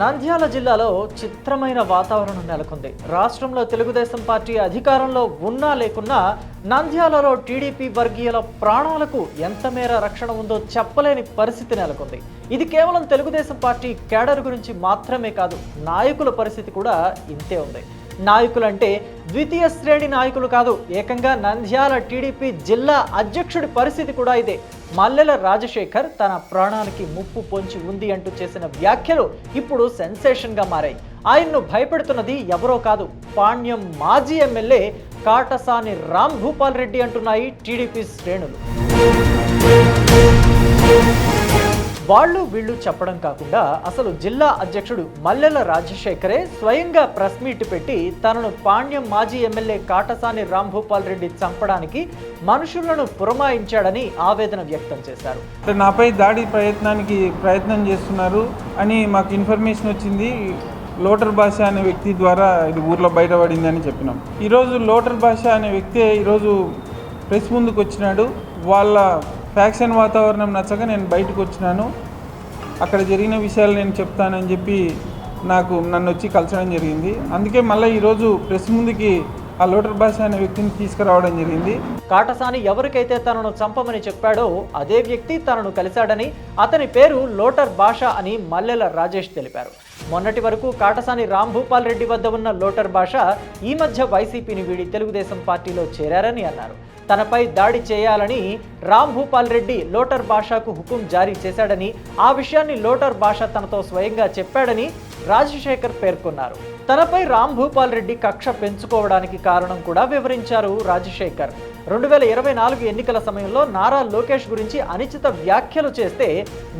Nandyal జిల్లాలో చిత్రమైన వాతావరణం నెలకొంది. రాష్ట్రంలో తెలుగుదేశం పార్టీ అధికారంలో ఉన్నా లేకున్నా నంద్యాలలో టీడీపీ వర్గీయుల ప్రాణాలకు ఎంత మేర రక్షణ ఉందో చెప్పలేని పరిస్థితి నెలకొంది. ఇది కేవలం తెలుగుదేశం పార్టీ కేడర్ గురించి మాత్రమే కాదు నాయకుల పరిస్థితి కూడా ఇంతే ఉంది. నాయకులంటే ద్వితీయ శ్రేణి నాయకులు కాదు ఏకంగా నంద్యాల టీడీపీ జిల్లా అధ్యక్షుడి పరిస్థితి కూడా ఇదే. మల్లెల రాజశేఖర్ తన ప్రాణానికి ముప్పు పొంచి ఉంది అంటూ చేసిన వ్యాఖ్యలు ఇప్పుడు సెన్సేషన్గా మారాయి. ఆయన్ను భయపెడుతున్నది ఎవరో కాదు పాణ్యం మాజీ ఎమ్మెల్యే కాటసాని రామ్ భూపాల్ రెడ్డి అంటున్నాయి టీడీపీ శ్రేణులు. వాళ్ళు వీళ్ళు చెప్పడం కాకుండా అసలు జిల్లా అధ్యక్షుడు మల్లెల రాజశేఖరే స్వయంగా ప్రెస్ మీట్ పెట్టి తనను పాణ్యం మాజీ ఎమ్మెల్యే కాటసాని రాంభూపాల్ రెడ్డి చంపడానికి మనుషులను పురమాయించాడని ఆవేదన వ్యక్తం చేశారు. నాపై దాడి ప్రయత్నానికి ప్రయత్నం చేస్తున్నారు అని మాకు ఇన్ఫర్మేషన్ వచ్చింది. లోటర్ భాష అనే వ్యక్తి ద్వారా ఇది ఊర్లో బయటపడింది అని చెప్పినాం. ఈరోజు లోటర్ భాష అనే వ్యక్తి ఈరోజు ప్రెస్ ముందుకు వచ్చినాడు. వాళ్ళ ఫ్యాక్షన్ వాతావరణం నచ్చక నేను బయటకు వచ్చినాను. అక్కడ జరిగిన విషయాలు నేను చెప్తానని చెప్పి నాకు నన్ను వచ్చి కలచడం జరిగింది. అందుకే మళ్ళీ ఈరోజు ప్రెస్ ముందుకి ఆ లోటర్ భాష అనే వ్యక్తిని తీసుకురావడం జరిగింది. కాటసాని ఎవరికైతే తనను చంపమని చెప్పాడో అదే వ్యక్తి తనను కలిశాడని అతని పేరు లోటర్ భాష అని మల్లెల రాజేష్ తెలిపారు. మొన్నటి వరకు కాటసాని రాంభూపాల్ రెడ్డి వద్ద ఉన్న లోటర్ భాష ఈ మధ్య వైసీపీని వీడి తెలుగుదేశం పార్టీలో చేరారని అన్నారు. తనపై దాడి చేయాలని రామ్ భూపాల్ రెడ్డి లోటర్ భాషకు హుకుం జారీ చేశాడని ఆ విషయాన్ని లోటర్ భాష తనతో స్వయంగా చెప్పాడని రాజశేఖర్ పేర్కొన్నారు. తనపై రామ్ భూపాల్ రెడ్డి కక్ష పెంచుకోవడానికి కారణం కూడా వివరించారు రాజశేఖర్. రెండు వేల ఇరవై నాలుగు ఎన్నికల సమయంలో నారా లోకేష్ గురించి అనిచిత వ్యాఖ్యలు చేస్తే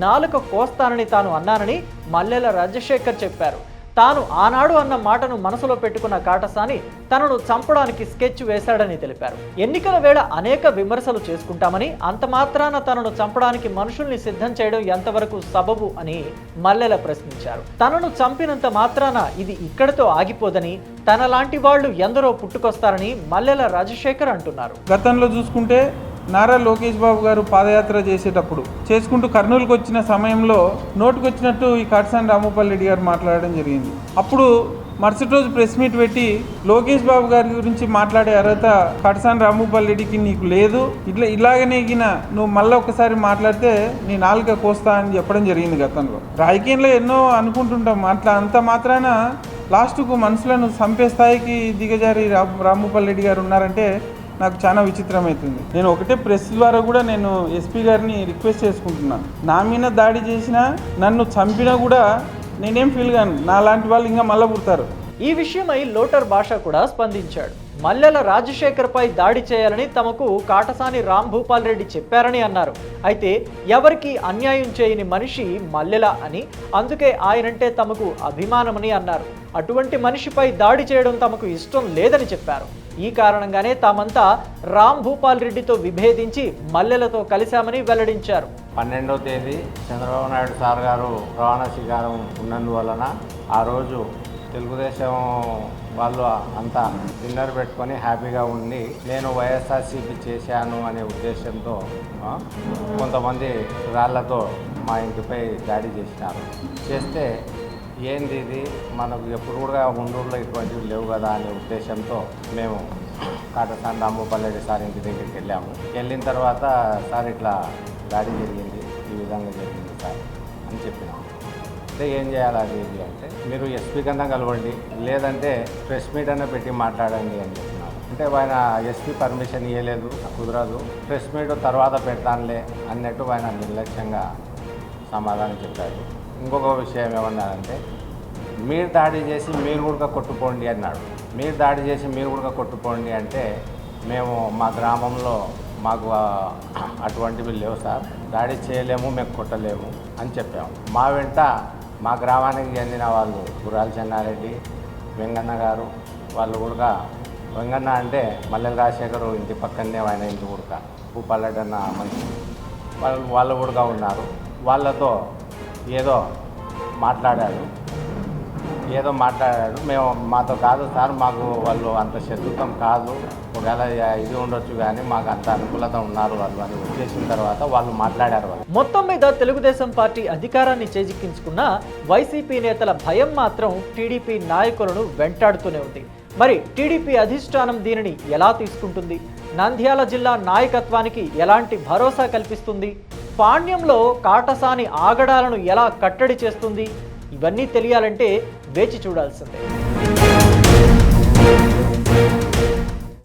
నాలుక కోస్తానని తాను అన్నానని మల్లెల రాజశేఖర్ చెప్పారు. తాను ఆనాడు అన్న మాటను మనసులో పెట్టుకున్న కాటసాని తనను చంపడానికి స్కెచ్ వేశాడని తెలిపారు. ఎన్నికల వేళ అనేక విమర్శలు చేసుకుంటామని అంత మాత్రాన తనను చంపడానికి మనుషుల్ని సిద్ధం చేయడం ఎంతవరకు సబబు అని మల్లెల ప్రశ్నించారు. తనను చంపినంత మాత్రాన ఇది ఇక్కడతో ఆగిపోదని తనలాంటి వాళ్ళు ఎందరో పుట్టుకొస్తారని మల్లెల రాజశేఖర్ అంటున్నారు. గతంలో చూసుకుంటే నారా లోకేష్ బాబు గారు పాదయాత్ర చేసేటప్పుడు చేసుకుంటూ కర్నూలుకు వచ్చిన సమయంలో నోటుకొచ్చినట్టు ఈ కాటసాని రామోపాల్ రెడ్డి గారు మాట్లాడడం జరిగింది. అప్పుడు మరుసటి రోజు ప్రెస్ మీట్ పెట్టి లోకేష్ బాబు గారి గురించి మాట్లాడే అర్హత కటసాని రామోపాల్ రెడ్డికి నీకు లేదు ఇట్లా ఇలాగనే గిన నువ్వు మళ్ళీ ఒకసారి మాట్లాడితే నీ నాలుక కోస్తా అని చెప్పడం జరిగింది గతంలో. రాజకీయంలో ఎన్నో అనుకుంటుంటాం అట్లా అంత మాత్రాన లాస్ట్కు మనుషులను చంపే స్థాయికి దిగజారి రా రెడ్డి గారు ఉన్నారంటే నాకు చాలా విచిత్రమవుతుంది. నేను ఒకటే ప్రెస్ ద్వారా కూడా నేను ఎస్పీ గారిని రిక్వెస్ట్ చేసుకుంటున్నాను నా మీద దాడి చేసినా నన్ను చంపినా కూడా నేనేం ఫీల్ కాను. నా లాంటి వాళ్ళు ఇంకా మళ్ళీ పుడతారు. ఈ విషయమై లోటర్ భాష కూడా స్పందించాడు. మల్లెల రాజశేఖర్పై దాడి చేయాలని తమకు కాటసాని రామ్ భూపాల్ రెడ్డి చెప్పారని అన్నారు. అయితే ఎవరికి అన్యాయం చేయని మనిషి మల్లెల అని అందుకే ఆయనంటే తమకు అభిమానమని అన్నారు. అటువంటి మనిషిపై దాడి చేయడం తమకు ఇష్టం లేదని చెప్పారు. ఈ కారణంగానే తామంతా రామ్ భూపాల్ రెడ్డితో విభేదించి మల్లెలతో కలిశామని వెల్లడించారు. పన్నెండవ తేదీ చంద్రబాబు నాయుడు సార్ గారు రవాణా శిఖారం ఉన్నందువలన ఆ రోజు తెలుగుదేశం వాళ్ళు అంతా డిన్నర్ పెట్టుకొని హ్యాపీగా ఉండి నేను వైఎస్ఆర్సీపీ చేశాను అనే ఉద్దేశంతో కొంతమంది రాళ్ళతో మా ఇంటిపై దాడి చేసినారు. చేస్తే ఏంది ఇది? మనకు ఎప్పుడు కూడా ఉండూరులో ఇటువంటివి లేవు కదా అనే ఉద్దేశంతో మేము కాటసాని రామోపల్లెడ్డి సార్ ఇంటి దగ్గరికి వెళ్ళాము. వెళ్ళిన తర్వాత సార్ ఇట్లా దాడి జరిగింది ఈ విధంగా జరిగింది సార్ అని చెప్పినాము. అంటే ఏం చేయాలి అది? ఇది అంటే మీరు ఎస్పీ కన్నా కలవండి లేదంటే ప్రెస్ మీట్ అన్న పెట్టి మాట్లాడండి అని చెప్తున్నారు. అంటే ఆయన ఎస్పీ పర్మిషన్ ఇవ్వలేదు కుదరదు. ప్రెస్ మీట్ తర్వాత పెడతానులే అన్నట్టు ఆయన నిర్లక్ష్యంగా సమాధానం చెప్పారు. ఇంకొక విషయం ఏమన్నారంటే మీరు దాడి చేసి మీరు కూడా కొట్టుకోండి అన్నాడు. మీరు దాడి చేసి మీరు కూడా కొట్టుకోండి అంటే మేము మా గ్రామంలో మాకు అటువంటివి లేవు సార్. దాడి చేయలేము మేము కొట్టలేము అని చెప్పాము. మా వెంట మా గ్రామానికి చెందిన వాళ్ళు గురాల చెన్నారెడ్డి వెంగన్న గారు వాళ్ళు కూడా వెంగన్న అంటే మల్లెల రాజశేఖరు ఇంటి పక్కనే ఆయన ఇంటి కూడా భూపాలెడ్డన్న మనిషి వాళ్ళు వాళ్ళు కూడా ఉన్నారు. వాళ్ళతో ఏదో మాట్లాడాడు ఏదో మాట్లాడాడు. మేము మాతో కాదు సార్ మాకు వాళ్ళు అంత శత్రుత్వం కాదు. ఒకవేళ ఇది ఉండొచ్చు కానీ మాకు అంత అనుకూలత ఉన్నారు వాళ్ళు అని వచ్చేసిన తర్వాత వాళ్ళు మాట్లాడారు వాళ్ళు. మొత్తం మీద తెలుగుదేశం పార్టీ అధికారాన్ని చేజిక్కించుకున్న వైసీపీ నేతల భయం మాత్రం టీడీపీ నాయకులను వెంటాడుతూనే ఉంది. మరి టీడీపీ అధిష్టానం దీనిని ఎలా తీసుకుంటుంది? నంద్యాల జిల్లా నాయకత్వానికి ఎలాంటి భరోసా కల్పిస్తుంది? పాణ్యంలో కాటసాని ఆగడాలను ఎలా కట్టడి చేస్తుంది? ఇవన్నీ తెలియాలంటే వేచి చూడాల్సిందే.